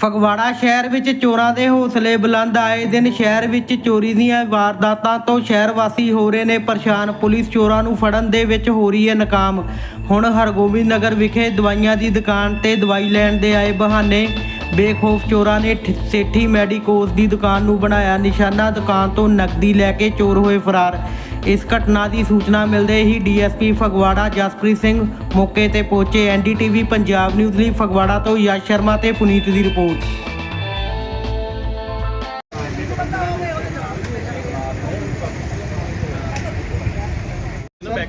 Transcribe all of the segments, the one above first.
ਫਗਵਾੜਾ ਸ਼ਹਿਰ ਵਿੱਚ ਚੋਰਾਂ ਦੇ ਹੌਸਲੇ ਬੁਲੰਦ ਆਏ। ਦਿਨ ਸ਼ਹਿਰ ਵਿੱਚ ਚੋਰੀ ਦੀਆਂ ਵਾਰਦਾਤਾਂ ਤੋਂ ਸ਼ਹਿਰ ਵਾਸੀ ਹੋ ਰਹੇ ਨੇ ਪਰੇਸ਼ਾਨ। ਪੁਲਿਸ ਚੋਰਾਂ ਨੂੰ ਫੜਨ ਦੇ ਵਿੱਚ ਹੋ ਰਹੀ ਹੈ ਨਾਕਾਮ। ਹੁਣ ਹਰਗੋਬਿੰਦ ਨਗਰ ਵਿਖੇ ਦਵਾਈਆਂ ਦੀ ਦੁਕਾਨ ਤੇ ਦਵਾਈ ਲੈਣ ਦੇ ਆਏ ਬਹਾਨੇ ਬੇਖੌਫ ਚੋਰਾਂ ਨੇ ਠ- ਸੇਠੀ ਮੈਡੀਕੋਸ ਦੀ ਦੁਕਾਨ ਨੂੰ ਬਣਾਇਆ ਨਿਸ਼ਾਨਾ, ਦੁਕਾਨ ਤੋਂ ਨਕਦੀ ਲੈ ਕੇ ਚੋਰ ਹੋਏ ਫਰਾਰ। ਇਸ ਘਟਨਾ ਦੀ ਸੂਚਨਾ ਮਿਲਦੇ ਹੀ ਡੀਐਸਪੀ ਫਗਵਾੜਾ ਜਸਪ੍ਰੀਤ ਸਿੰਘ ਮੌਕੇ ਤੇ ਪਹੁੰਚੇ। ਐਨਡੀਟੀਵੀ ਪੰਜਾਬ ਨਿਊਜ਼ ਲਈ ਫਗਵਾੜਾ ਤੋਂ ਯਸ਼ ਸ਼ਰਮਾ ਤੇ ਪੁਨੀਤ ਦੀ ਰਿਪੋਰਟ।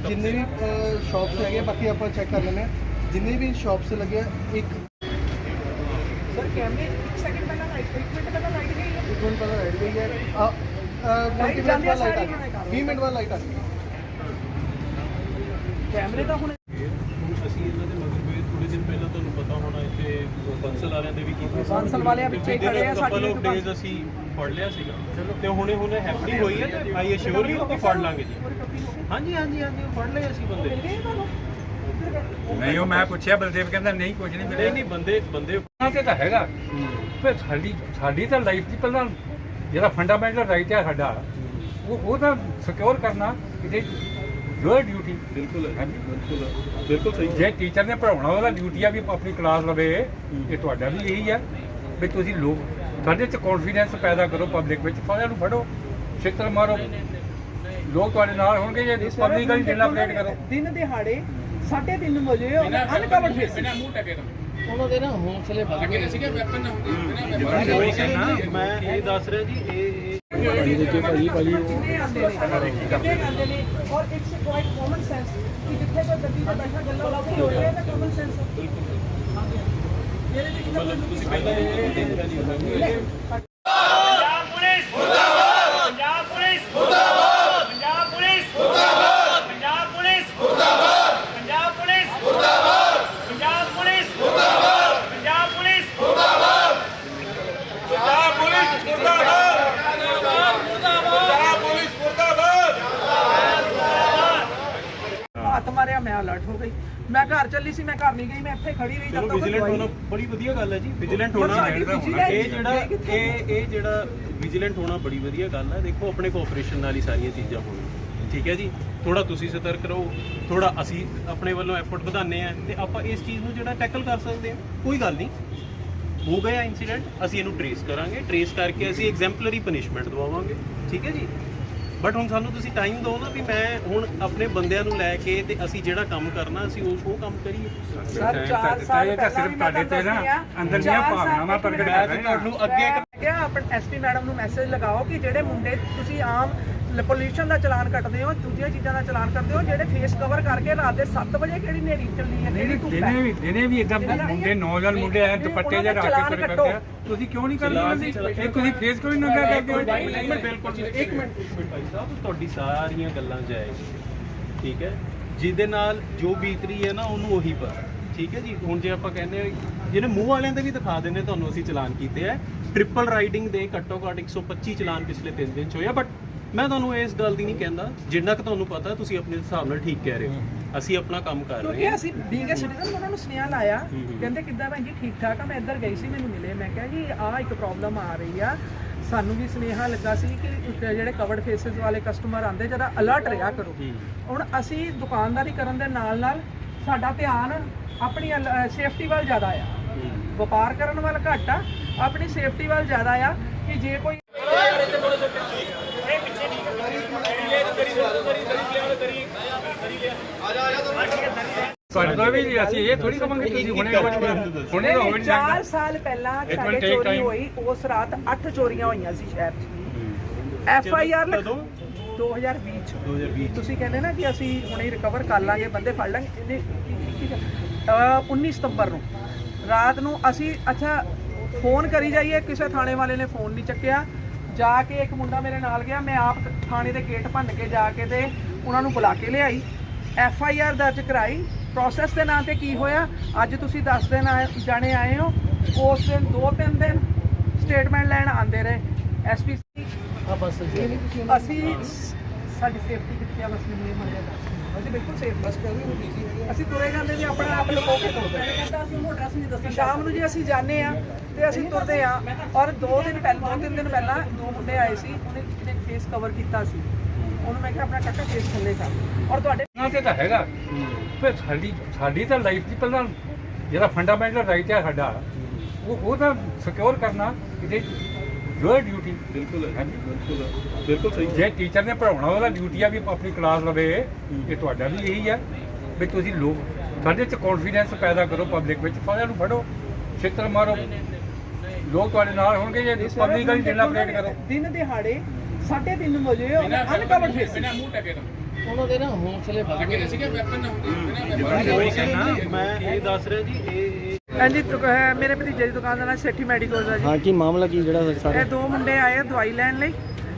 ਜਿੰਨੇ ਵੀ ਸ਼ਾਪਸ ਹੈਗੇ ਬਾਕੀ ਆਪਾਂ ਚੈੱਕ ਕਰ ਲੈਂਦੇ ਜਿੰਨੇ ਵੀ ਸ਼ਾਪਸ ਲੱਗੇ ਇੱਕ सर कैमरे एक सेकंड पहला लाइट एक मिनट पहला लाइट गई है एक मिनट पहला लाइट गई है ਲਾਈਟ ਜਾਂਦੀ ਆ ਸਾਰੀ ਹੁਣੇ ਕਰ 20 ਮਿੰਟ ਬਾਅਦ ਲਾਈਟ ਆ ਕੈਮਰੇ ਤਾਂ ਹੁਣ ਅਸੀਂ ਇਹਨਾਂ ਦੇ ਮਗਰ ਪਏ ਥੋੜੇ ਦਿਨ ਪਹਿਲਾਂ ਤੁਹਾਨੂੰ ਪਤਾ ਹੋਣਾ ਇੱਥੇ ਬੰਸਲ ਵਾਲਿਆਂ ਦੇ ਵੀ ਕੀਤਾ ਬੰਸਲ ਵਾਲੇ ਆ ਪਿੱਛੇ ਖੜੇ ਆ ਸਾਡੀ ਇੱਕ ਡੇਜ਼ ਅਸੀਂ ਫੜ ਲਿਆ ਸੀਗਾ ਤੇ ਹੁਣੇ ਹੁਣੇ ਹੈਪੀ ਹੋਈ ਹੈ ਤੇ ਆਈ ਸ਼ੋਰ ਵੀ ਉਹ ਫੜ ਲਾਂਗੇ ਜੀ ਹਾਂਜੀ ਹਾਂਜੀ ਹਾਂਜੀ ਫੜ ਲਏ ਅਸੀਂ ਬੰਦੇ ਨਹੀਂ ਉਹ ਮੈਂ ਪੁੱਛਿਆ ਬਲਦੇਵ ਕਹਿੰਦਾ ਨਹੀਂ ਕੁਝ ਨਹੀਂ ਮਿਲਿਆ। ਨਹੀਂ ਬੰਦੇ ਬੰਦੇ ਉਹਨਾਂ ਤੇ ਤਾਂ ਹੈਗਾ। ਪਰ ਸਾਡੀ ਸਾਡੀ ਤਾਂ ਲਾਈਫ ਦੀ ਪਹਿਲਾਂ ਜਿਹੜਾ ਫੰਡਾਮੈਂਟਲ ਰਾਈਟ ਹੈ ਸਾਡਾ ਉਹ ਉਹ ਤਾਂ ਸਿਕਿਉਰ ਕਰਨਾ ਕਿਤੇ ਯੋਰ ਡਿਊਟੀ ਬਿਲਕੁਲ ਬਿਲਕੁਲ ਬਿਲਕੁਲ ਸਹੀ। ਜੇ ਟੀਚਰ ਨੇ ਪੜਾਉਣਾ ਉਹਦਾ ਡਿਊਟੀ ਆ ਵੀ ਆਪਣੀ ਕਲਾਸ ਲਵੇ ਇਹ ਤੁਹਾਡਾ ਵੀ ਇਹੀ ਹੈ ਵੀ ਤੁਸੀਂ ਲੋਕ ਸਾਡੇ ਚ ਕੌਨਫੀਡੈਂਸ ਪੈਦਾ ਕਰੋ ਪਬਲਿਕ ਵਿੱਚ ਸਾਰਿਆਂ ਨੂੰ ਫੜੋ ਛਿੱਤਰ ਮਾਰੋ। ਲੋਕ ਤੁਹਾਡੇ ਨਾਲ ਹੋਣਗੇ ਜੇ ਪਬਲਿਕ ਨੂੰ ਜਿੰਨਾ ਪਲੇਟ ਕਰੋ। ਦਿਨ ਦਿਹਾੜੇ 3:30 ਵਜੇ ਅਨਕਵਰਡ ਫੇਸ ਬਿਨਾ ਮੂੰਹ ਟਕੇ ਤੋਂ। ਉਹਨਾਂ ਦੇ ਨਾ ਹੌਸਲੇ ਵੱਧ ਗਏ। ਸੀਗੇ ਵੈਪਨ ਨਾ ਹੁੰਦੇ ਬਿਨਾ ਵੈਪਨ ਮੈਂ ਇਹ ਦੱਸ ਰਿਹਾ ਜੀ ਇਹ ਭਾਜੀ ਦੇਖੇ ਭਾਜੀ ਭਾਜੀ ਕਿੰਨੇ ਆਉਂਦੇ ਨੇ? ਕਿੰਨੇ ਆਉਂਦੇ ਨੇ? ਔਰ ਇਟਸ ਕੁਆਇਟ ਕਾਮਨ ਸੈਂਸ ਕਿ ਜਿੱਥੇ ਕੋਈ ਗੱਡੀ ਦਾ ਬੈਠਾ ਗੱਲਾਂ ਲੱਭੀ ਹੋ ਰਿਹਾ ਤਾਂ ਕਾਮਨ ਸੈਂਸ ਬਿਲਕੁਲ ਮੇਰੇ ਵੀ ਕਿੰਨਾ ਤੁਸੀਂ ਪਹਿਲਾਂ ਇਹ ਨਹੀਂ ਹੁੰਦਾ ਮੈਂ ਘਰ ਚੱਲੀ ਸੀ ਮੈਂ ਘਰ ਨਹੀਂ ਗਈ ਮੈਂ ਇੱਥੇ ਖੜੀ ਰਹੀ ਚਲੋ ਜਦ ਤੱਕ ਵਿਜੀਲੈਂਟ ਹੋਣਾ ਬੜੀ ਵਧੀਆ ਗੱਲ ਹੈ ਜੀ ਵਿਜੀਲੈਂਟ ਹੋਣਾ ਸਾਡੀ vigilance ਇਹ ਜਿਹੜਾ? ਇਹ ਇਹ ਜਿਹੜਾ ਵਿਜੀਲੈਂਟ ਹੋਣਾ ਬੜੀ ਵਧੀਆ ਗੱਲ ਹੈ। ਦੇਖੋ ਆਪਣੇ ਕੋਆਪਰੇਸ਼ਨ ਨਾਲ ਹੀ ਸਾਰੀਆਂ ਚੀਜ਼ਾਂ ਹੋਣੀਆਂ ਠੀਕ ਹੈ ਜੀ? ਥੋੜਾ ਤੁਸੀਂ ਸਤਰਕ ਰਹੋ ਥੋੜਾ ਅਸੀਂ ਆਪਣੇ ਵੱਲੋਂ ਐਫਰਟ ਵਧਾਉਂਦੇ ਆ ਤੇ ਆਪਾਂ ਇਸ ਚੀਜ਼ ਨੂੰ ਜਿਹੜਾ ਟੈਕਲ ਕਰ ਸਕਦੇ ਹਾਂ ਕੋਈ ਗੱਲ ਨਹੀਂ। ਹੋ ਗਿਆ ਇਨਸੀਡੈਂਟ ਅਸੀਂ ਇਹਨੂੰ ਟਰੇਸ ਕਰਾਂਗੇ। ਟਰੇਸ ਕਰਕੇ ਅਸੀਂ ਐਗਜ਼ੈਂਪਲਰੀ ਪਨਿਸ਼ਮੈਂਟ ਦਵਾਵਾਂਗੇ। ਠੀਕ ਹੈ ਜੀ? ਬਟ ਹੁਣ ਸਾਨੂੰ ਤੁਸੀਂ ਟਾਈਮ ਦਿਓ ਨਾ ਵੀ ਮੈਂ ਹੁਣ ਆਪਣੇ ਬੰਦਿਆਂ ਨੂੰ ਲੈ ਕੇ ਤੇ ਅਸੀਂ ਜਿਹੜਾ ਕੰਮ ਕਰਨਾ ਅਸੀਂ ਉਸ ਉਹ ਕੰਮ ਕਰੀਏ। ਸਰ 4 ਸਾਲ ਇਹ ਤਾਂ ਸਿਰਫ ਤੁਹਾਡੇ ਤੇ ਨਾ ਅੰਦਰ ਦੀਆਂ ਭਾਵਨਾਵਾਂ ਪ੍ਰਗਟ ਕਰ ਰਹੇ ਤੁਹਾਨੂੰ ਅੱਗੇ ਕਿਹਾ ਆਪਣ ਐਸਪੀ ਮੈਡਮ ਨੂੰ ਮੈਸੇਜ ਲਗਾਓ ਕਿ ਜਿਹੜੇ ਮੁੰਡੇ ਤੁਸੀਂ ਆਮ ਪੋਲੂਸ਼ਨ ਦਾ ਚਲਾਨ ਕੱਟਦੇ ਹੋ ਦੂਜੀਆਂ ਚੀਜ਼ਾਂ ਦਾ ਚਲਾਨ ਕਰਦੇ ਹੋ ਜਿਹੜੇ ਫੇਸ ਕਵਰ ਕਰਕੇ ਰਾਤ ਦੇ 7 ਵਜੇ ਕਿਹੜੀ ਨੇਰੀ ਚੱਲਣੀ ਹੈ ਕਿਹੜੀ ਨਹੀਂ ਧੁੱਪ ਦਿਨੇ ਹੈ ਵੀ ਦਿਨੇ ਵੀ ਇਦਾਂ ਮੁੰਡੇ ਨੌਜਵਾਨ ਮੁੰਡੇ ਆ ਦੁਪੱਟੇ ਜਿਹੇ ਰੱਖ ਕੇ ਤੁਰੇ ਫਿਰਦੇ ਆ। ਤੁਸੀਂ ਕਿਉਂ ਨਹੀਂ ਕਰਦੇ ਇਹ ਤੁਸੀਂ ਫੇਸ ਕਿਉਂ ਨਹੀਂ ਨੰਗਾ ਕਰਦੇ ਹੋ। ਇੱਕ ਮਿੰਟ ਬਿਲਕੁਲ ਇੱਕ ਮਿੰਟ। ਇੱਕ ਮਿੰਟ ਭਾਈ ਸਾਹਿਬ ਤੁਹਾਡੀ ਸਾਰੀਆਂ ਗੱਲਾਂ ਜਾਇਜ਼ ਠੀਕ ਹੈ? ਜਿਹਦੇ ਨਾਲ ਜੋ ਬੀਤ ਰਹੀ ਹੈ ਨਾ ਉਹਨੂੰ ਉਹੀ ਪਤਾ ਠੀਕ ਹੈ ਜੀ? ਹੁਣ ਜੇ ਆਪਾਂ ਕਹਿੰਦੇ ਜਿਹਨੇ ਮੂੰਹ ਵਾਲਿਆਂ ਦੇ ਵੀ ਦਿਖਾ ਦਿੰਦੇ ਤੁਹਾਨੂੰ ਅਸੀਂ ਚਲਾਨ ਕੀਤੇ ਆ। ਟ੍ਰਿਪਲ ਰਾਈਡਿੰਗ ਦੇ ਘੱਟੋ ਘੱਟ 125 ਚਲਾਨ ਪਿਛਲੇ 3 ਦਿਨ ਚ ਹੋਇਆ ਬਟ ਮੈਂ ਤੁਹਾਨੂੰ ਇਸ ਗੱਲ ਦੀ ਨਹੀਂ ਕਹਿੰਦਾ ਜਿੰਨਾ ਕਿ ਤੁਹਾਨੂੰ ਪਤਾ ਤੁਸੀਂ ਆਪਣੇ ਹਿਸਾਬ ਨਾਲ ਠੀਕ ਕਹਿ ਰਹੇ ਹੋ। ਅਸੀਂ ਆਪਣਾ ਕੰਮ ਕਰ ਰਹੇ ਕਿਉਂਕਿ ਹਾਂ। ਅਸੀਂ ਬੀਂਗ ਸਿਟੀਜ਼ਨ ਉਹਨਾਂ ਨੂੰ ਸੁਨੇਹਾ ਲਾਇਆ। ਕਹਿੰਦੇ ਕਿੱਦਾਂ ਭੈਣ ਜੀ ਠੀਕ ਠਾਕ ਆ ਮੈਂ ਇੱਧਰ ਗਈ ਸੀ ਮੈਨੂੰ ਮਿਲੇ। ਮੈਂ ਕਿਹਾ ਜੀ ਆਹ ਇੱਕ ਪ੍ਰੋਬਲਮ ਆ ਰਹੀ ਆ। ਸਾਨੂੰ ਵੀ ਸੁਨੇਹਾ ਲੱਗਾ ਸੀ ਕਿ ਇੱਕ ਜਿਹੜੇ ਕਵਰਡ ਫੇਸਿਸ ਵਾਲੇ ਕਸਟਮਰ ਆਂਦੇ ਜਰਾ ਅਲਰਟ ਰਿਹਾ ਕਰੋ। ਹੁਣ ਅਸੀਂ ਦੁਕਾਨਦਾਰੀ ਕਰਨ ਦੇ ਨਾਲ ਨਾਲ ਸਾਡਾ ਧਿਆਨ ਆਪਣੀ ਸੇਫਟੀ ਵੱਲ ਜ਼ਿਆਦਾ ਆ। ਵਪਾਰ ਕਰਨ ਵੱਲ ਘੱਟ ਆ ਆਪਣੀ ਸੇਫਟੀ ਵੱਲ ਜ਼ਿਆਦਾ ਆ ਕਿ ਜੇ ਕੋਈ ਤੁਹਾਡੇ ਕੋਲ ਵੀ ਅਸੀਂ ਇਹ ਥੋੜੀ ਕਵਾਂਗੇ ਤੁਸੀਂ ਹੁਣੇ ਹੁਣੇ ਤਾਂ ਹੋਵੇ 4 ਸਾਲ ਪਹਿਲਾਂ It will ਸਾਡੇ take ਚੋਰੀ time. ਹੋਈ ਉਸ ਰਾਤ 8 ਚੋਰੀਆਂ ਹੋਈਆਂ ਸੀ ਸ਼ਹਿਰ 'ਚ। ਐਫ ਆਈ ਆਰ ਕਦੋਂ? 2020 ਚ। 2020 ਤੁਸੀਂ ਕਹਿੰਦੇ ਨਾ ਕਿ ਅਸੀਂ ਹੁਣੇ ਰਿਕਵਰ ਕਰ ਲਾਂਗੇ ਬੰਦੇ ਫੜ ਲਾਂਗੇ। ਇਹਨੇ ਕੀ- ਕੀ- ਅਹ 19 ਸਤੰਬਰ ਨੂੰ ਰਾਤ ਨੂੰ ਅਸੀਂ ਅੱਛਾ ਫੋਨ ਕਰੀ ਜਾਈਏ ਕਿਸੇ ਥਾਣੇ ਵਾਲੇ ਨੇ ਫੋਨ ਨਹੀਂ ਚੱਕਿਆ। ਜਾ ਕੇ ਇੱਕ ਮੁੰਡਾ ਮੇਰੇ ਨਾਲ ਗਿਆ ਮੈਂ ਆਪ ਥਾਣੇ ਦੇ ਗੇਟ ਭੰਨ ਕੇ ਜਾ ਕੇ ਤੇ ਉਹਨਾਂ ਨੂੰ ਬੁਲਾ ਕੇ ਲਿਆਈ। ਐਫ ਆਈ ਆਰ ਦਰਜ ਕਰਾਈ। ਪ੍ਰੋਸੈਸ ਦੇ ਨਾਂ ਤੇ ਕੀ ਹੋਇਆ ਅੱਜ ਤੁਸੀਂ 10 ਦਿਨ ਜਾਣੇ ਆਏ ਹੋ। ਉਸ ਦਿਨ 2-3 ਦਿਨ ਸਟੇਟਮੈਂਟ ਲੈਣ ਆਂਦੇ ਰਹੇ। ਐਸਪੀ ਅਸੀਂ ਸਾਡੀ ਸੇਫਟੀ ਕਿੱਥੇ ਆ ਬਸ ਮੈਨੂੰ ਇਹ ਮੰਨਿਆ ਦੱਸ। ਅਸੀਂ ਬਿਲਕੁਲ ਸੇਫ ਬਸ ਅਸੀਂ ਤੁਰੇ ਜਾਂਦੇ ਵੀ ਆਪਣਾ ਆਪ ਲੁਕੋ ਕੇ ਤੁਰਦੇ। ਕਹਿੰਦਾ ਅਸੀਂ ਉਹਨੂੰ ਐਡਰੈਸ ਨਹੀਂ ਦੱਸਣਾ ਸ਼ਾਮ ਨੂੰ ਜੇ ਅਸੀਂ ਜਾਂਦੇ ਆ ਤੇ ਅਸੀਂ ਤੁਰਦੇ ਆ ਔਰ ਦੋ ਦਿਨ ਪਹਿਲਾਂ ਦੋ ਤਿੰਨ ਦਿਨ ਪਹਿਲਾਂ ਦੋ ਮੁੰਡੇ ਆਏ ਸੀ ਉਹਨੇ ਨੇ ਫੇਸ ਕਵਰ ਕੀਤਾ ਸੀ। ਉਹਨੂੰ ਮੈਂ ਕਿਹਾ ਆਪਣਾ ਕਾਕਾ ਫੇਸ ਥੱਲੇ ਕਰ। ਔਰ ਤੁਹਾਡੇ ਨਾ ਤੇ ਤਾਂ ਹੈਗਾ। ਪਰ ਸਾਡੀ ਸਾਡੀ ਤਾਂ ਲਾਈਫ ਦੀ ਪਹਿਲਾਂ ਜਿਹੜਾ ਫੰਡਾਮੈਂਟਲ ਰਾਈਟ ਹੈ ਸਾਡਾ ਉਹ ਉਹ ਤਾਂ ਸਿਕਿਉਰ ਕਰਨਾ ਕਿਤੇ ਲੋਅਰ ਡਿਊਟੀ ਬਿਲਕੁਲ ਹਾਂਜੀ ਬਿਲਕੁਲ ਬਿਲਕੁਲ ਸਹੀ। ਜੇ ਟੀਚਰ ਨੇ ਪੜਾਉਣਾ ਉਹਦਾ ਡਿਊਟੀ ਆ ਵੀ ਆਪਣੀ ਕਲਾਸ ਲਵੇ। ਇਹ ਤੁਹਾਡਾ ਵੀ ਇਹੀ ਹੈ ਵੀ ਤੁਸੀਂ ਲੋਕ ਸਾਡੇ ਚ ਕੌਨਫੀਡੈਂਸ ਪੈਦਾ ਕਰੋ ਪਬਲਿਕ ਵਿੱਚ। ਸਾਰਿਆਂ ਨੂੰ ਫੜੋ ਛਿੱਤਰ ਮਾਰੋ। ਲੋਕ ਤੁਹਾਡੇ ਨਾਲ ਹੋਣਗੇ ਜੇ ਪਬਲਿਕਲੀ ਡਿਲਾ ਪਲੇਟ ਕਰੋ। ਦਿਨ ਦਿਹਾੜੇ 3:30 ਵਜੇ ਉਹਨੇ ਅਨਕਵਰਡ ਫੇਸ ਉਹਨਾਂ ਦੇ ਨਾ ਹੌਸਲੇ ਵੱਧ ਗਏ ਮੈਂ ਇਹ ਦੱਸ ਰਿਹਾ ਜੀ ਇਹ ਹਾਂਜੀ ਦੁਕ- ਅਹ ਮੇਰੇ ਭਤੀਜੇ ਦੀ ਦੁਕਾਨ ਦਾ ਨਾਮ ਸੇਠੀ ਮੈਡੀਕਲਸ ਹੈ ਜੀ। ਹਾਂ ਕੀ ਮਾਮਲਾ ਕੀ ਜਿਹੜਾ ਇਹ ਦੋ ਮੁੰਡੇ ਆਏ ਆ ਦਵਾਈ ਲੈਣ ਲਈ।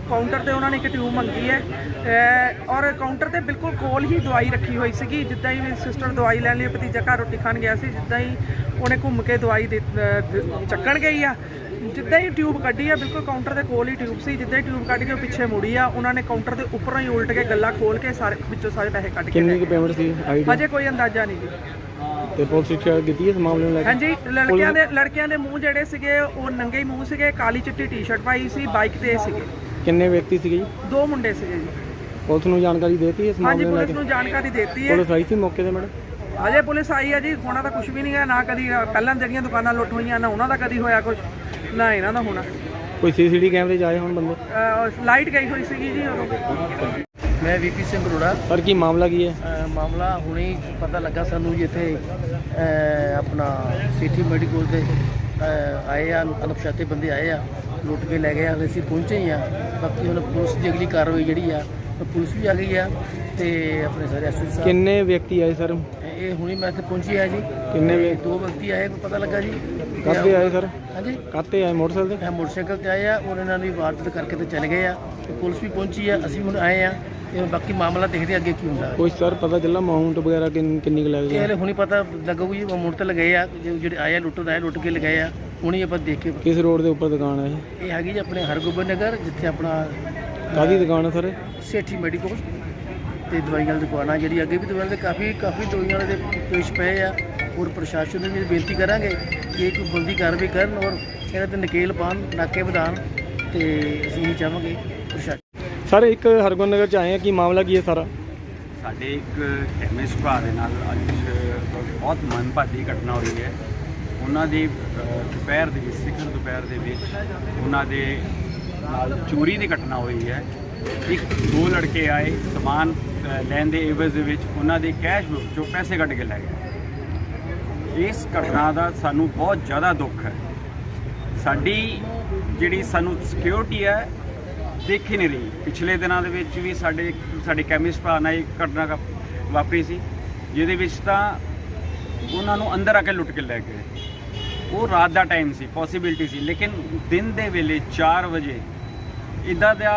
ਕਾਊਂਟਰ ਤੇ ਉਹਨਾਂ ਨੇ ਇੱਕ ਟਿਊਬ ਮੰਗੀ ਹੈ। ਅਹ ਔਰ ਕਾਊਂਟਰ ਤੇ ਬਿਲਕੁਲ ਕੋਲ ਹੀ ਦਵਾਈ ਰੱਖੀ ਹੋਈ ਸੀਗੀ। ਜਿੱਦਾਂ ਹੀ ਮੇਰੀ ਸਿਸਟਰ ਦਵਾਈ ਲੈਣ ਲਈ ਭਤੀਜਾ ਘਰ ਰੋਟੀ ਖਾਣ ਗਿਆ ਸੀ ਜਿੱਦਾਂ ਹੀ ਉਹਨੇ ਘੁੰਮ ਕੇ ਦਵਾਈ ਦੇ ਅਹ ਦ- ਚੱਕਣ ਗਈ ਆ ਜਿੱਦਾਂ ਹੀ ਟਿਊਬ ਕੱਢੀ ਆ ਬਿਲਕੁਲ ਕਾਊਂਟਰ ਦੇ ਕੋਲ ਹੀ ਟਿਊਬ ਸੀ। ਜਿੱਦਾਂ ਹੀ ਟਿਊਬ ਕੱਢ ਕੇ ਉਹ ਪਿੱਛੇ ਮੁੜੀ ਆ ਉਹਨਾਂ ਨੇ ਕਾਊਂਟਰ ਦੇ ਉੱਪਰੋਂ ਹੀ ਉਲਟ ਕੇ ਗੱਲਾਂ ਖੋਲ ਕੇ ਸਾਰੇ ਵਿੱਚੋਂ ਸਾਰੇ ਪੈਸੇ ਕੱਢ ਕੇ ਲੈ ਗਏ। ਪੇਮੈਂਟ ਸੀ ਹਜੇ ਕੋਈ ਅੰਦਾਜ਼ਾ ਨਹੀਂ ਜੀ। ਤੇ ਪੁਲਿਸ ਸ਼ਿਕਾਇਤ ਕੀਤੀ ਇਸ ਮਾਮਲੇ ਨੂੰ ਲੈ ਹਾਂਜੀ ਲੜਕਿਆਂ ਦੇ ਲੜਕਿਆਂ ਦੇ ਮੂੰਹ ਜਿਹੜੇ ਸੀਗੇ ਉਹ ਨੰਗੇ ਹੀ ਮੂੰਹ ਸੀਗੇ ਕਾਲੀ ਚਿੱਟੀ ਟੀ-ਸ਼ਰਟ ਪਾਈ ਸੀ ਬਾਈਕ ਤੇ ਸੀਗੇ। ਕਿੰਨੇ ਵਿਅਕਤੀ ਸੀਗੇ ਜੀ? ਦੋ ਮੁੰਡੇ ਸੀਗੇ ਜੀ। ਪੁਲਿਸ ਨੂੰ ਜਾਣਕਾਰੀ ਦੇਤੀ ਇਸ ਹਾਂਜੀ ਪੁਲਿਸ ਨੂੰ ਜਾਣਕਾਰੀ ਦਿੱਤੀ ਹੈ। ਆਈ ਸੀ ਮੌਕੇ ਤੇ ਮੈਡਮ? ਅਜੇ ਪੁਲਿਸ ਆਈ ਹੈ ਜੀ ਹੋਣਾ ਤਾਂ ਕੁਝ ਵੀ ਨਹੀਂ ਹੈ ਨਾ ਕਦੀ ਪਹਿਲਾਂ ਜਿਹੜੀਆਂ ਦੁਕਾਨਾਂ ਲੁੱਟ ਹੋਈਆਂ ਨਾ ਉਹਨਾਂ ਦਾ ਕਦੀ ਹੋਇਆ ਕੁਝ ਨਾ ਇਹਨਾਂ ਦਾ ਹੋਣਾ। ਕੋਈ ਸੀਸੀਟੀ ਕੈਮਰੇ 'ਚ ਆਏ ਹੁਣ ਬੰਦੇ? ਲਾਈਟ ਗਈ ਹੋਈ ਸੀਗੀ ਜੀ ਉਦੋਂ। ਮੈਂ ਵੀਪੀ ਸਿੰਘ ਅਰੋੜਾ। ਸਰ ਕੀ ਮਾਮਲਾ ਕੀ ਹੈ? ਅਹ ਮਾਮਲਾ ਹੁਣੇ ਹੀ ਪਤਾ ਲੱਗਾ ਸਾਨੂੰ ਜੀ ਇੱਥੇ ਅਹ ਆਪਣਾ ਸਿਟੀ ਮੈਡੀਕਲ ਦੇ ਅਹ ਆਏ ਆ ਅਣਪਛਾਤੇ ਬੰਦੇ ਆਏ ਆ ਲੁੱਟ ਕੇ ਲੈ ਗਏ ਆ ਅਸੀਂ ਪਹੁੰਚੇ ਹੀ ਆ। ਬਾਕੀ ਹੁਣ ਪੁਲਿਸ ਦੀ ਅਗਲੀ ਕਾਰਵਾਈ ਜਿਹੜੀ ਆ ਉਹ ਪੁਲਿਸ ਵੀ ਆ ਗਈ ਆ ਤੇ ਆਪਣੇ ਸਾਰੇ ਐਸਪੀ ਸਾਹਿਬ। ਕਿੰਨੇ ਵਿਅਕਤੀ ਆਏ ਸਰ? ਇਹ ਹੁਣੇ ਮੈਂ ਇੱਥੇ ਪਹੁੰਚੀ ਆ ਜੀ। ਕਿੰਨੇ ਵੇ- ਦੋ ਵਿਅਕਤੀ ਆਏ ਕੋਈ ਪਤਾ ਲੱਗਾ ਜੀ? ਕਾਹਤੇ ਆਏ ਸਰ? ਹਾਂਜੀ। ਕਾਹਤੇ ਆਏ? ਮੋਟਰਸਾਈਕਲ ਤੇ? ਇਹ ਮੋਟਰਸਾਈਕਲ ਤੇ ਆਏ ਆ ਔਰ ਇਹਨਾਂ ਨੇ ਵਾਰਦਾਤ ਕਰਕੇ ਤੇ ਚਲੇ ਗਏ ਆ। ਤੇ ਪੁਲਿਸ ਵੀ ਪਹੁੰਚੀ ਆ ਅਸੀਂ ਹੁਣ ਆਏ ਆ। ਹੁਣ ਬਾਕੀ ਮਾਮਲਾ ਦੇਖਦੇ ਅੱਗੇ ਕੀ ਹੁੰਦਾ। ਕੋਈ ਸਰ ਪਤਾ ਚੱਲਾ ਅਮਾਉਂਟ ਵਗੈਰਾ ਕਿੰਨ- ਕਿੰਨੀ ਕੁ ਲੱਗ ਇਹ ਹਲੇ ਹੁਣੀ ਪਤਾ ਲੱਗੂਗੀ ਜੀ ਮੁੜ ਤੇ ਲਗਾਏ ਆ ਜੇ ਜਿਹੜੇ ਆਏ ਆ ਲੁੱਟਣ ਆਏ ਲੁੱਟ ਕੇ ਲਗਾਏ ਆ ਹੁਣੀ ਆਪਾਂ ਦੇਖ। ਕੇ ਕਿਸ ਰੋਡ ਦੇ ਉੱਪਰ ਦੁਕਾਨ ਹੈ ਇਹ? ਇਹ ਹੈਗੀ ਜੀ ਆਪਣੇ ਹਰਗੋਬਿੰਦ ਨਗਰ ਜਿੱਥੇ ਆਪਣਾ ਕਾਹਦੀ ਦੁਕਾਨ ਹੈ ਸਰ ਸੇਠੀ ਮੈਡੀਕਲ ਤੇ ਦਵਾਈਆਂ ਦੀ ਦੁਕਾਨ ਆ ਜਿਹੜੀ ਅੱਗੇ ਵੀ ਦਵਾਈਆਂ ਦੇ ਕਾਫੀ ਕਾਫੀ ਦਵਾਈਆਂ ਵਾਲੇ ਦੇ ਪੇਸ਼ ਪਏ ਆ। ਔਰ ਪ੍ਰਸ਼ਾਸਨ ਨੂੰ ਵੀ ਬੇਨਤੀ ਕਰਾਂਗੇ ਕਿ ਇਹ ਕੋਈ ਬੰਦੀ ਕਾਰਵਾਈ ਕਰਨ ਔਰ ਇਹਨਾਂ ਤੇ ਨਕੇਲ ਪਾਉਣ ਨਾਕੇ ਵਧਾਉਣ ਤੇ ਅਸੀਂ ਇਹ ਚਾਹਾਂਗੇ ਪ੍ਰਸ਼ਾਸਨ ਸਰ ਇੱਕ ਹਰਗੋਨ ਨਗਰ 'ਚ ਆਏ ਆ, ਕੀ ਮਾਮਲਾ ਕੀ ਹੈ ਸਾਰਾ? ਸਾਡੇ ਇੱਕ ਕੈਮਿਸਟ ਭਰਾ ਦੇ ਨਾਲ ਅੱਜ ਬਹੁਤ ਮਨਭਾਗੀ ਘਟਨਾ ਹੋਈ ਹੈ। ਉਹਨਾਂ ਦੀ ਦੁਪਹਿਰ ਦੇ ਵਿੱਚ, ਸਿਖਰ ਦੁਪਹਿਰ ਦੇ ਵਿੱਚ ਉਹਨਾਂ ਦੇ ਨਾਲ ਚੋਰੀ ਦੀ ਘਟਨਾ ਹੋਈ ਹੈ। ਇੱਕ, ਦੋ ਲੜਕੇ ਆਏ, ਸਮਾਨ ਲੈਣ ਦੇ ਇਵਜ਼ ਦੇ ਵਿੱਚ ਉਹਨਾਂ ਦੇ ਕੈਸ਼ ਬੁੱਕ ਚੋਂ ਪੈਸੇ ਕੱਢ ਕੇ ਲੈ ਗਏ। ਇਸ ਘਟਨਾ ਦਾ ਸਾਨੂੰ ਬਹੁਤ ਜ਼ਿਆਦਾ ਦੁੱਖ ਹੈ। ਸਾਡੀ ਜਿਹੜੀ ਸਾਨੂੰ ਸਿਕਿਉਰਿਟੀ ਹੈ ਦੇਖ ਹੀ ਨਹੀਂ ਰਹੀ। ਪਿਛਲੇ ਦਿਨਾਂ ਦੇ ਵਿੱਚ ਵੀ ਸਾਡੇ ਸਾਡੇ ਕੈਮਿਸਟ ਭਰਾ ਨਾਲ ਇੱਕ ਘਟਨਾ ਵਾਪਰੀ ਸੀ ਜਿਹਦੇ ਵਿੱਚ ਤਾਂ ਉਹਨਾਂ ਨੂੰ ਅੰਦਰ ਆ ਕੇ ਲੁੱਟ ਕੇ ਲੈ ਗਏ। ਉਹ ਰਾਤ ਦਾ ਟਾਈਮ ਸੀ ਪੋਸੀਬਿਲਿਟੀ ਸੀ। ਲੇਕਿਨ ਦਿਨ ਦੇ ਵੇਲੇ 4 ਵਜੇ ਇਦਾਂ ਦਾ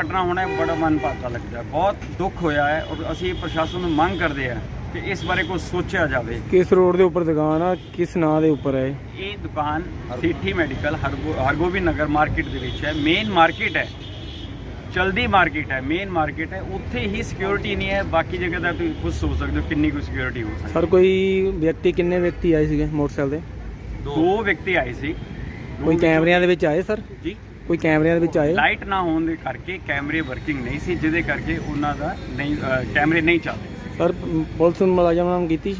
ਘਟਨਾ ਹੋਣਾ ਬੜਾ ਮਨਪਾਤਾ ਲੱਗਦਾ। ਹੈ। ਬਹੁਤ ਦੁੱਖ ਹੋਇਆ ਹੈ ਔਰ ਅਸੀਂ ਪ੍ਰਸ਼ਾਸਨ ਨੂੰ ਮੰਗ ਕਰਦੇ ਹਾਂ ਕਿ ਇਸ ਬਾਰੇ ਕੁਝ ਸੋਚਿਆ ਜਾਵੇ। ਕਿਸ ਰੋਡ ਦੇ ਉੱਪਰ ਦੁਕਾਨ ਆ? ਕਿਸ ਨਾਂ ਦੇ ਉੱਪਰ ਹੈ ਇਹ? ਦੁਕਾਨ ਸਿਟੀ ਮੈਡੀਕਲ ਹਰਗੋ ਹਰਗੋਬਿੰਦ ਨਗਰ ਮਾਰਕੀਟ ਦੇ ਵਿੱਚ ਹੈ। ਮੇਨ ਮਾਰਕੀਟ ਹੈ। ਚਲਦੀ ਮਾਰਕੀਟ ਹੈ ਮੇਨ ਮਾਰਕੀਟ ਹੈ ਉੱਥੇ ਹੀ ਸਿਕਿਉਰਿਟੀ ਨਹੀਂ ਹੈ ਬਾਕੀ ਜਗ੍ਹਾ ਦਾ ਤੁਸੀਂ ਖੁਦ ਸੋਚ ਸਕਦੇ ਹੋ ਕਿੰਨੀ ਕੁ ਸਿਕਿਉਰਿਟੀ ਹੋ ਸਕਦੀ ਸਰ ਕੋਈ ਵਿਅਕਤੀ ਕਿੰਨੇ ਵਿਅਕਤੀ ਆਏ ਸੀਗੇ ਮੋਟਰਸਾਈਕਲ ਤੇ? ਦੋ। ਵਿਅਕਤੀ ਆਏ ਸੀ। ਦੋ ਕੋਈ ਕੈਮਰਿਆਂ ਦੇ ਵਿੱਚ ਆਏ ਸਰ? ਜੀ। ਕੋਈ ਕੈਮਰਿਆਂ ਦੇ ਵਿੱਚ ਆਏ? ਲਾਈਟ ਨਾ ਹੋਣ ਦੇ ਕਰਕੇ ਕੈਮਰੇ ਵਰਕਿੰਗ ਨਹੀਂ ਸੀ ਜਿਹਦੇ ਕਰਕੇ ਉਹਨਾਂ ਦਾ ਨਹੀਂ ਅ, ਕੈਮਰੇ ਨਹੀਂ ਚੱਲਦੇ। ਸਰ ਪੁਲਿਸ ਨੂੰ ਮੁਲਾਜ਼ਮ ਨਾਲ ਕੀਤੀ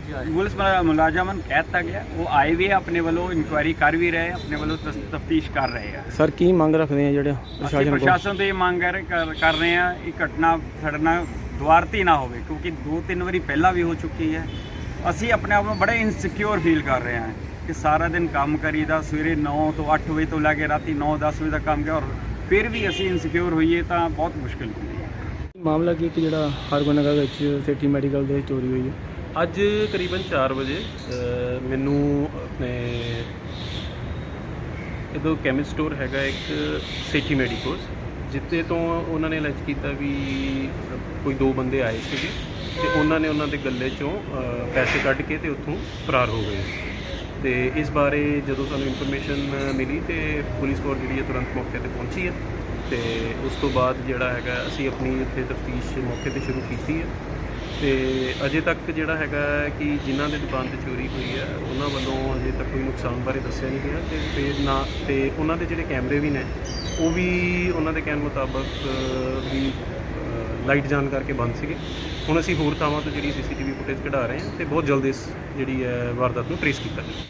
ਪੁਲਿਸ ਮੁਲਾ- ਮੁਲਾਜ਼ਮਾਂ ਨੂੰ ਕਹਿ ਦਿੱਤਾ ਗਿਆ। ਉਹ ਆਏ ਵੀ ਆਪਣੇ ਵੱਲੋਂ ਇਨਕੁਆਇਰੀ ਕਰ ਵੀ ਰਹੇ ਆਪਣੇ ਵੱਲੋਂ ਤਫਤੀਸ਼ ਕਰ ਰਹੇ ਆ। ਸਰ ਕੀ ਮੰਗ ਰੱਖਦੇ ਆ ਜਿਹੜੇ ਅਸੀਂ ਪ੍ਰਸ਼ਾਸਨ ਕੋਲ? ਪ੍ਰਸ਼ਾਸਨ ਤੋਂ ਇਹ ਮੰਗ ਕਰ ਕਰ ਕਰ ਰਹੇ ਹਾਂ ਇਹ ਘਟਨਾ ਸਾਡੇ ਨਾਲ ਦੁਆਰਤੀ ਨਾ ਹੋਵੇ ਕਿਉਂਕਿ ਦੋ ਤਿੰਨ ਵਾਰੀ ਪਹਿਲਾਂ ਵੀ ਹੋ ਚੁੱਕੀ ਹੈ। ਅਸੀਂ ਆਪਣੇ ਆਪ ਨੂੰ ਬੜਾ ਇਨਸਿਕਿਉਰ ਫੀਲ ਕਰ ਰਹੇ ਹਾਂ ਕਿ ਸਾਰਾ ਦਿਨ ਕੰਮ ਕਰੀਦਾ ਸਵੇਰੇ 9 ਤੋਂ 8 ਵਜੇ ਤੋਂ ਲੈ ਕੇ ਰਾਤੀ 9 10 ਵਜੇ ਤੱਕ ਕੰਮ ਕਰ ਔਰ ਫਿਰ ਵੀ ਅਸੀਂ ਇਨਸਿਕਿਉਰ ਹੋਈਏ ਤਾਂ ਬਹੁਤ ਮੁਸ਼ਕਿਲ ਹੁੰਦੀ ਹੈ। ਮਾਮਲਾ ਕੀ ਕਿ ਜਿਹੜਾ ਹਰਗੋਨ ਨਗਰ ਵਿੱਚ ਸਿਟੀ ਮੈਡੀਕਲ ਦੇ ਚੋਰੀ ਹੋਈ ਹੈ। ਅੱਜ ਕਰੀਬਨ 4 ਵਜੇ ਮੈਨੂੰ ਆਪਣੇ ਇਹਦੋਂ ਕੈਮਿਸਟ ਸਟੋਰ ਹੈਗਾ ਇੱਕ ਸੇਠੀ ਮੈਡੀਕੋਸ ਜਿੱਤੇ ਤੋਂ ਉਹਨਾਂ ਨੇ ਅਲੈਜ ਕੀਤਾ ਵੀ ਕੋਈ ਦੋ ਬੰਦੇ ਆਏ ਸੀਗੇ ਤੇ ਉਹਨਾਂ ਨੇ ਉਹਨਾਂ ਦੇ ਗੱਲੇ ਚੋਂ ਪੈਸੇ ਕੱਢ ਕੇ ਤੇ ਉੱਥੋਂ ਫਰਾਰ ਹੋ ਗਏ। ਤੇ ਇਸ ਬਾਰੇ ਜਦੋਂ ਸਾਨੂੰ ਇਨਫੋਰਮੇਸ਼ਨ ਮਿਲੀ ਤੇ ਪੁਲਿਸ ਫੋਰਸ ਜਿਹੜੀ ਹੈ ਤੁਰੰਤ ਮੌਕੇ ਤੇ ਪਹੁੰਚੀ ਹੈ ਤੇ ਉਸ ਤੋਂ ਬਾਅਦ ਜਿਹੜਾ ਹੈਗਾ, ਅਸੀਂ ਆਪਣੀ ਇੱਥੇ ਤਫਤੀਸ਼ ਮੌਕੇ ਤੇ ਸ਼ੁਰੂ ਕੀਤੀ ਹੈ। ਤੇ ਅਜੇ ਤੱਕ ਜਿਹੜਾ ਹੈਗਾ ਕਿ ਜਿਨ੍ਹਾਂ ਦੇ ਦੁਕਾਨ ਤੇ ਚੋਰੀ ਹੋਈ ਹੈ, ਉਹਨਾਂ ਵੱਲੋਂ ਅਜੇ ਤੱਕ ਕੋਈ ਨੁਕਸਾਨ ਬਾਰੇ ਦੱਸਿਆ ਨਹੀਂ ਗਿਆ ਤੇ ਫਿਰ ਨਾ, ਤੇ ਉਹਨਾਂ ਦੇ ਜਿਹੜੇ ਕੈਮਰੇ ਵੀ ਨੇ, ਉਹ ਵੀ ਉਹਨਾਂ ਦੇ ਕਹਿਣ ਮੁਤਾਬਕ ਵੀ ਲਾਈਟ ਜਾਣ ਕਰਕੇ ਬੰਦ ਸੀਗੇ। ਹੁਣ ਅਸੀਂ ਹੋਰ ਥਾਵਾਂ ਤੋਂ ਜਿਹੜੀ ਸੀਸੀਟੀਵੀ ਫੁਟੇਜ ਕਢਾ ਰਹੇ ਹਾਂ ਤੇ ਬਹੁਤ ਜਲਦੀ ਇਸ ਜਿਹੜੀ ਹੈ ਵਾਰਦਾਤ ਨੂੰ ਟ੍ਰੇਸ ਕੀਤਾ ਜਾਵੇ।